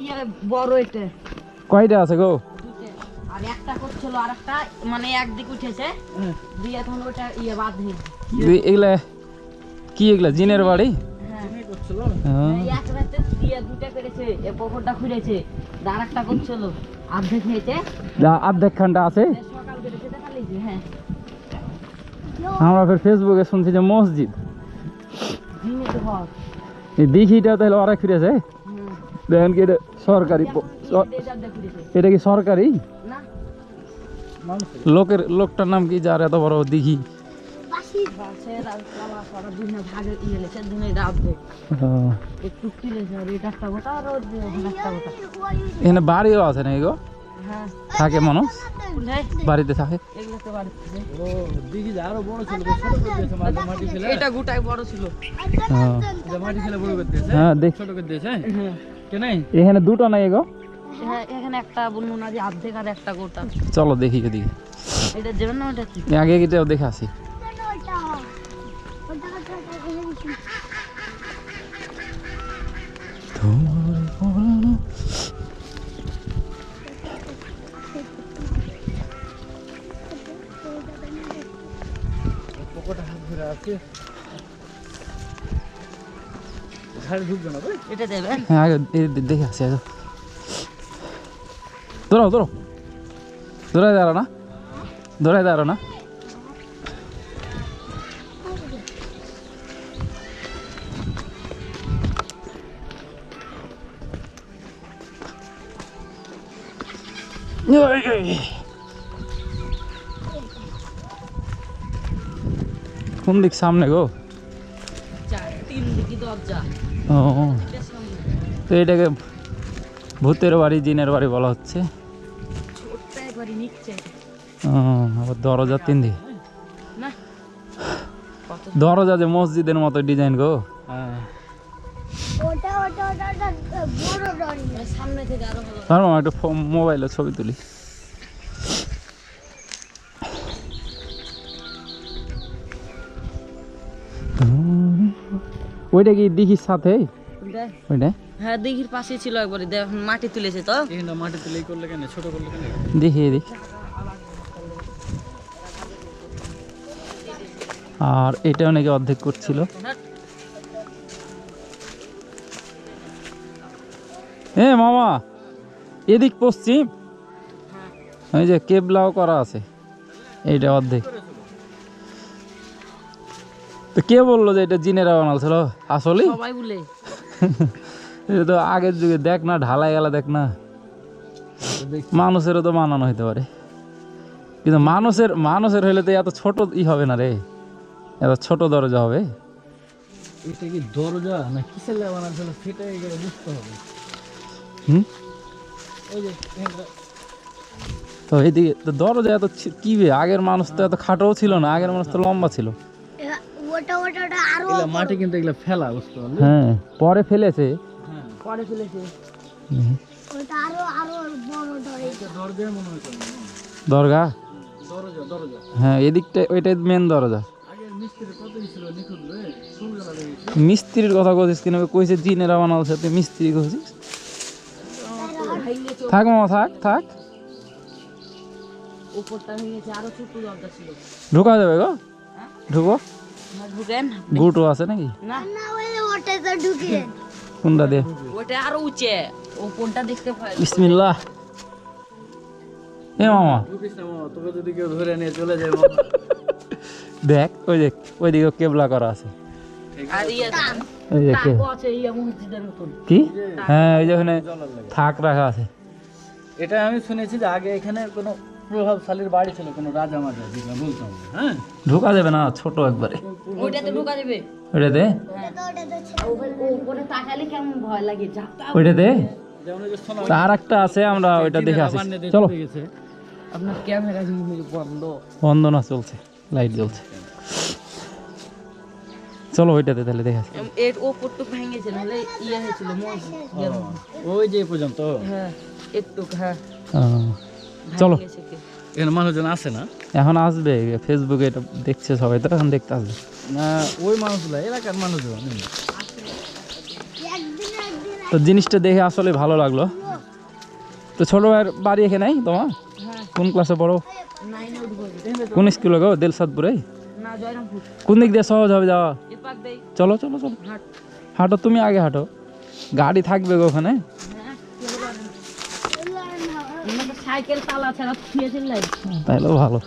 ইয়ে বড় এটা। কয়টা আছে গো? আর একটা করছিল আর একটা মানে একদিক উঠেছে। দিয়ে তখন ওটা ইয়ে বাঁধে দুই- এগুলা কি এগুলা জিনের বাড়ি? হ্যাঁ। হ্যাঁ। এই এক রাতে দিয়ে দুটা করেছে এ পুকুরটা খুঁড়েছে আর একটা করছিল। অর্ধেক হয়েছে। যা খানটা আছে? সকাল করেছে দেখালি হ্যাঁ। আমরা ফের ফেসবুকে শুনছি যে মসজিদ। হয় দিঘিটা তাহলে ওরা ফিরেছে দেখেন কি এটা সরকারি এটা কি সরকারি? লোকের লোকটার নাম কি যার এত বড় দিঘি? এখানে বাড়িও আছে নাকি গো? হ্যাঁ। থাকে মানুষ? বাড়িতে থাকে? এগুলো তো বাড়ি থেকে। ও দিঘি যে আরও বড় ছিল। ছোট করে দিয়েছে মাটি মাটি ছিল এটা গোটাই বড় ছিল হ্যাঁ। হ্যাঁ দেখ ছোট করে দিয়েছে। হ্যাঁ। এখানে দুটো নাই গো। হ্যাঁ এখানে একটা বলুন না যে অর্ধেক আর একটা গোটা। চলো দেখি ওদিকে এটা যাবেন না ওটা কি? আগে গিয়ে দেখে আসি। তোমার ঘাড়ে ঢুকবে না ভাই এটা দেবেন হ্যাঁ আগে দে- দে- দেখে আসি আগে ধরো ধরো ধরে দাঁড়ো না ধরে দাঁড়ো না কোন দিক সামনে গো ও তো এটাকে ভূতের বাড়ি জিনের বাড়ি বলা হচ্ছে। আবার দরজা তিন দিকে দরজা যে মসজিদের মতো ডিজাইন গো। হ্যাঁ। ওটা ওটা ওটা ওটা বড় ডরি এর সামনে থেকে আরও ভালো তার মামা একটু ফো- মোবাইলে ছবি তুলি। ওইটা কি দিঘির সাথে? ওইটা? হ্যাঁ দিঘির পাশে ছিল একবারে। মাটি তুলেছে তো। এখানে মাটিতে করলে কেন? ছোট করলে কেন? দেখি আর এটাও নাকি অর্ধেক করছিল। এ মামা এদিক পশ্চিম। ওই যে কেবলাও করা আছে। এইটা অর্ধেক। তো কে বলল যে এটা জিনেরা বানালছিল আসলেই? সবাই বলে। এটা তো আগের যুগে দেখ না ঢালাই গেলা দেখ না। মানুষেরও তো মানানো হইতে পারে। কিন্তু মানুষের মানুষের হইলে তো এত ছোট ই হবে না রে। এত ছোট দরজা হবে। এটা কি দরজা না কিসের বানাচ্ছিল বুঝতে হবে। হুম? ওই যে তো এইদিকে তো দরজা এত কি আগের মানুষ তো এত খাটোও ছিল না আগের মানুষ তো লম্বা ছিল। ওটা ওটা ওটা আরও এগুলা মাটি কিন্তু এগুলা ফেলা বুঝতে পারলি হ্যাঁ পরে ফেলেছে। হ্যাঁ। পরে ফেলেছে। ওটা আরও আরও বড় দরজা মনে দরগা? দরজা দরজা। হ্যাঁ এদিকটা ওইটাই মেন দরজা। মিস্ত্রির কথা কইছিস কিনা কইছে জিনেরা বানালছে তুই মিস্ত্রি কইছিস? থাক মামা থাক থাক। উপরটা ভেঙেছে আরও ছোট দরজা ছিল। ঢোকা যাবে গো। ঢুকো। না ঢুকেন গুটো আছে নাকি? না। না ওটা তো ঢুকে। কোনটা দিয়ে ওটা আরও উঁচে। ওপরটা দেখতে পাই বিসমিল্লাহ। এ মামা। ঢুকিস না মামা তোকে যদি কেউ ধরে নিয়ে চলে যায় দেখ ওই দেখ ওইদিকে কেবলা করা আছে। ইয়ে ওই ইয়ে কি? হ্যাঁ ওই যে ওখানে থাক রাখা আছে। এটা আমি শুনেছি যে আগে এখানে কোনো প্রভাবশালীর বাড়ি ছিল কোনো রাজা মাজা যেগুলো বলতাম হ্যাঁ? ঢোকা যাবে না ছোট একবারে। ওইটাতে ঢুকা যাবে ওইটাতে ওটা ওটা তো আর ওপরে- ওপরে তাকালে কেমন ভয় লাগে যাতা ওইটাতে তার একটা আছে আমরা ওইটা দেখে আসি। চলো। আপনার ক্যামেরা বন্ধ। বন্দনা চলছে লাইট জ্বলছে। চলো ওইটাতে তাহলে দেখে এর ওপরটুক ভেঙেছে নাহলে ইয়ে হয়েছিল। ওই যে পর্যন্ত? হ্যাঁ একটু হ্যাঁ। চলো। এখানে মানুষজন আসে না? এখন আসবে ফেসবুকে এটা দেখছে সবাই তো এখন দেখতে আসবে। না ওই মানুষগুলা এলাকার মানুষজন। তো জিনিসটা দেখে আসলে ভালো লাগল। তো ছোট ভাইয়ের বাড়ি এখানেই তোমার? হ্যাঁ। কোন ক্লাসে পড়ো? কোন স্কুলে গো? দিলসাদপুরে? না কোন দিক দিয়ে সহজ হবে যাওয়া? চলো চলো চলো। হাঁটো তুমি আগে হাঁটো। গাড়ি থাকবে গো ওখানে। সাইকেল চালা ছাড়া শুয়েছিল তাইলে ভালো।